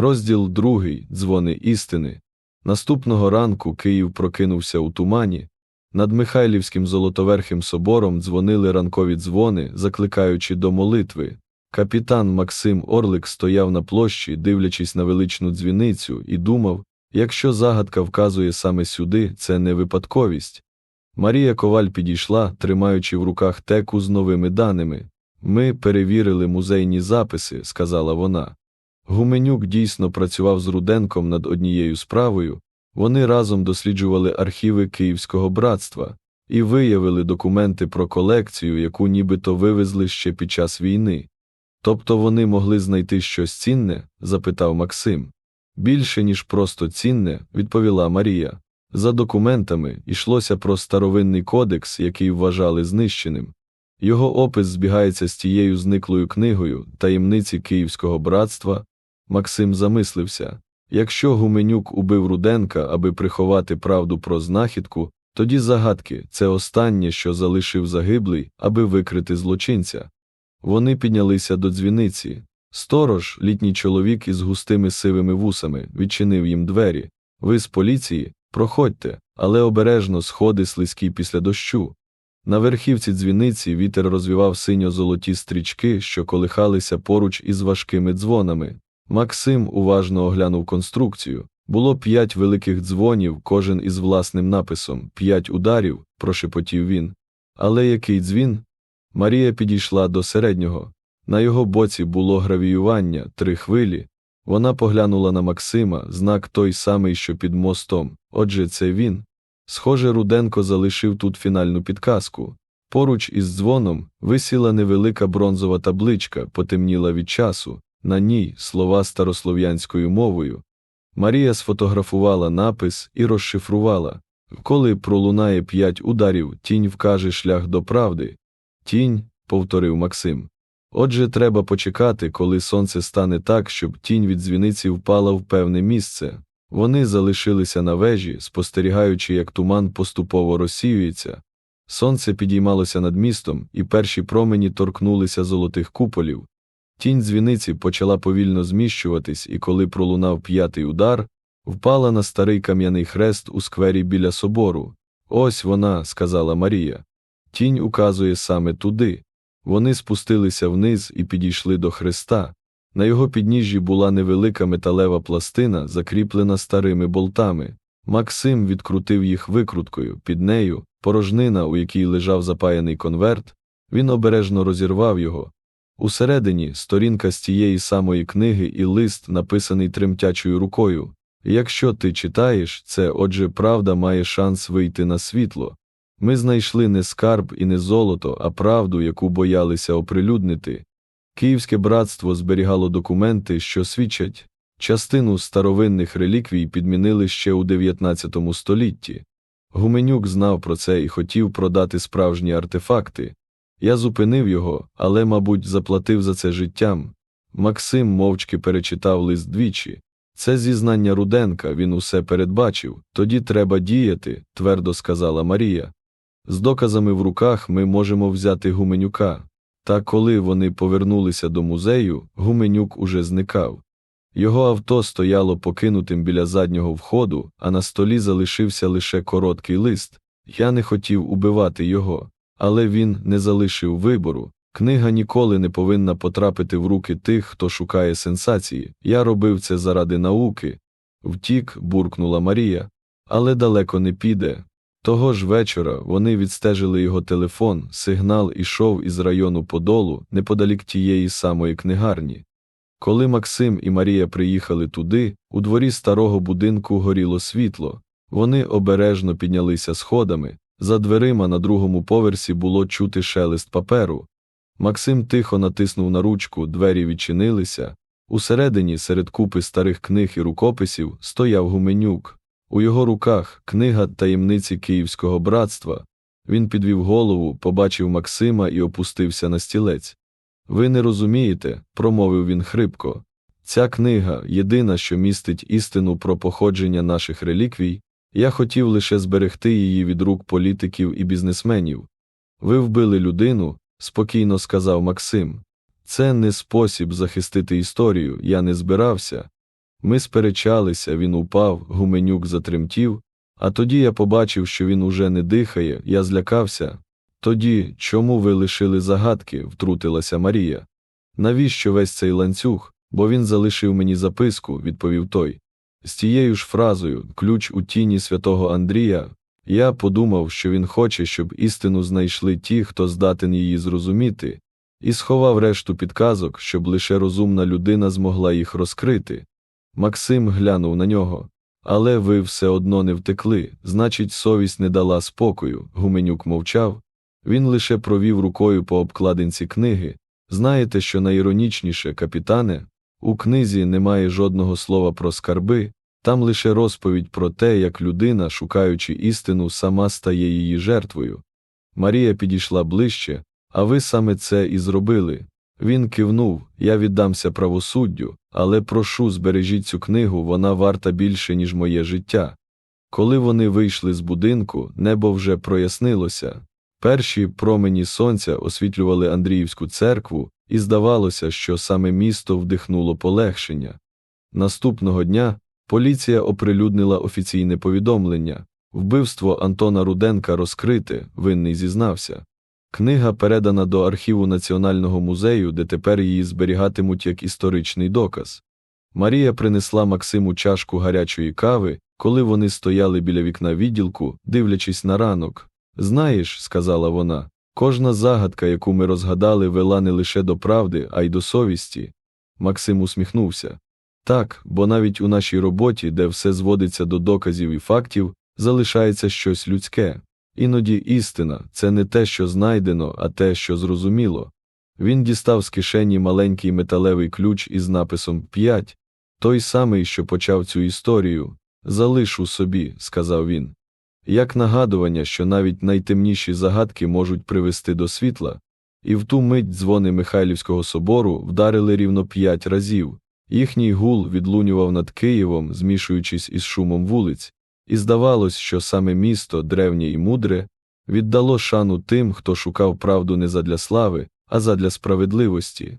Розділ другий. Дзвони істини. Наступного ранку Київ прокинувся у тумані. Над Михайлівським Золотоверхим собором дзвонили ранкові дзвони, закликаючи до молитви. Капітан Максим Орлик стояв на площі, дивлячись на величну дзвіницю, і думав, якщо загадка вказує саме сюди, це не випадковість. Марія Коваль підійшла, тримаючи в руках теку з новими даними. Ми перевірили музейні записи, сказала вона. Гуменюк дійсно працював з Руденком над однією справою, вони разом досліджували архіви Київського братства і виявили документи про колекцію, яку нібито вивезли ще під час війни. Тобто вони могли знайти щось цінне? запитав Максим. Більше, ніж просто цінне, відповіла Марія. За документами йшлося про старовинний кодекс, який вважали знищеним. Його опис збігається з тією зниклою книгою таємниці Київського братства. Максим замислився якщо Гуменюк убив Руденка, аби приховати правду про знахідку, тоді загадки це останнє, що залишив загиблий, аби викрити злочинця. Вони піднялися до дзвіниці. Сторож, літній чоловік із густими сивими вусами, відчинив їм двері. Ви з поліції? Проходьте, але обережно сходи слизькі після дощу. На верхівці дзвіниці вітер розвівав синьо-золоті стрічки, що колихалися поруч із важкими дзвонами. Максим уважно оглянув конструкцію. Було п'ять великих дзвонів, кожен із власним написом, п'ять ударів, прошепотів він. Але який дзвін? Марія підійшла до середнього. На його боці було гравіювання, три хвилі. Вона поглянула на Максима, знак той самий, що під мостом. Отже, це він. Схоже, Руденко залишив тут фінальну підказку. Поруч із дзвоном висіла невелика бронзова табличка, потемніла від часу, на ній слова старослов'янською мовою. Марія сфотографувала напис і розшифрувала коли пролунає п'ять ударів, тінь вкаже шлях до правди. Тінь, повторив Максим. Отже, треба почекати, коли сонце стане так, щоб тінь від дзвіниці впала в певне місце. Вони залишилися на вежі, спостерігаючи, як туман поступово розсіюється. Сонце підіймалося над містом, і перші промені торкнулися золотих куполів. Тінь дзвіниці почала повільно зміщуватись, і коли пролунав п'ятий удар, впала на старий кам'яний хрест у сквері біля собору. Ось вона, сказала Марія. Тінь указує саме туди. Вони спустилися вниз і підійшли до хреста. На його підніжжі була невелика металева пластина, закріплена старими болтами. Максим відкрутив їх викруткою, під нею, порожнина, у якій лежав запаяний конверт, він обережно розірвав його. Усередині сторінка з тієї самої книги і лист, написаний тремтячою рукою. Якщо ти читаєш це, отже, правда має шанс вийти на світло. Ми знайшли не скарб і не золото, а правду, яку боялися оприлюднити. Київське братство зберігало документи, що свідчать, частину старовинних реліквій підмінили ще у 19 столітті. Гуменюк знав про це і хотів продати справжні артефакти. Я зупинив його, але, мабуть, заплатив за це життям. Максим мовчки перечитав лист двічі. Це зізнання Руденка, він усе передбачив. Тоді треба діяти, твердо сказала Марія. З доказами в руках ми можемо взяти Гуменюка. Та коли вони повернулися до музею, Гуменюк уже зникав. Його авто стояло покинутим біля заднього входу, а на столі залишився лише короткий лист. Я не хотів убивати його, але він не залишив вибору. Книга ніколи не повинна потрапити в руки тих, хто шукає сенсації. Я робив це заради науки. Втік, буркнула Марія, але далеко не піде. Того ж вечора вони відстежили його телефон, сигнал ішов із району Подолу неподалік тієї самої книгарні. Коли Максим і Марія приїхали туди, у дворі старого будинку горіло світло. Вони обережно піднялися сходами. За дверима на другому поверсі було чути шелест паперу. Максим тихо натиснув на ручку, двері відчинилися. Усередині, серед купи старих книг і рукописів, стояв гуменюк. У його руках книга таємниці Київського братства. Він підвів голову, побачив Максима і опустився на стілець. Ви не розумієте, промовив він хрипко. Ця книга єдина, що містить істину про походження наших реліквій, я хотів лише зберегти її від рук політиків і бізнесменів. Ви вбили людину, спокійно сказав Максим. Це не спосіб захистити історію, я не збирався. Ми сперечалися, він упав, гуменюк затремтів, а тоді я побачив, що він уже не дихає, я злякався. Тоді, чому ви лишили загадки? втрутилася Марія. Навіщо весь цей ланцюг? Бо він залишив мені записку, відповів той. З тією ж фразою, ключ у тіні святого Андрія, я подумав, що він хоче, щоб істину знайшли ті, хто здатен її зрозуміти, і сховав решту підказок, щоб лише розумна людина змогла їх розкрити. Максим глянув на нього. Але ви все одно не втекли, значить, совість не дала спокою. Гуменюк мовчав. Він лише провів рукою по обкладинці книги. Знаєте, що найіронічніше, капітане? У книзі немає жодного слова про скарби, там лише розповідь про те, як людина, шукаючи істину, сама стає її жертвою. Марія підійшла ближче, а ви саме це і зробили. Він кивнув, я віддамся правосуддю, але прошу, збережіть цю книгу, вона варта більше, ніж моє життя. Коли вони вийшли з будинку, небо вже прояснилося. Перші промені сонця освітлювали Андріївську церкву, і здавалося, що саме місто вдихнуло полегшення. Наступного дня поліція оприлюднила офіційне повідомлення вбивство Антона Руденка розкрите, винний зізнався. Книга передана до архіву Національного музею, де тепер її зберігатимуть як історичний доказ. Марія принесла Максиму чашку гарячої кави, коли вони стояли біля вікна відділку, дивлячись на ранок. Знаєш, сказала вона, кожна загадка, яку ми розгадали, вела не лише до правди, а й до совісті. Максим усміхнувся. Так, бо навіть у нашій роботі, де все зводиться до доказів і фактів, залишається щось людське. Іноді істина це не те, що знайдено, а те, що зрозуміло. Він дістав з кишені маленький металевий ключ із написом «5», той самий, що почав цю історію. Залишу собі, сказав він. Як нагадування, що навіть найтемніші загадки можуть привести до світла, і в ту мить дзвони Михайлівського собору вдарили рівно п'ять разів. Їхній гул відлунював над Києвом, змішуючись із шумом вулиць, і здавалось, що саме місто, древнє і мудре, віддало шану тим, хто шукав правду не задля слави, а задля справедливості.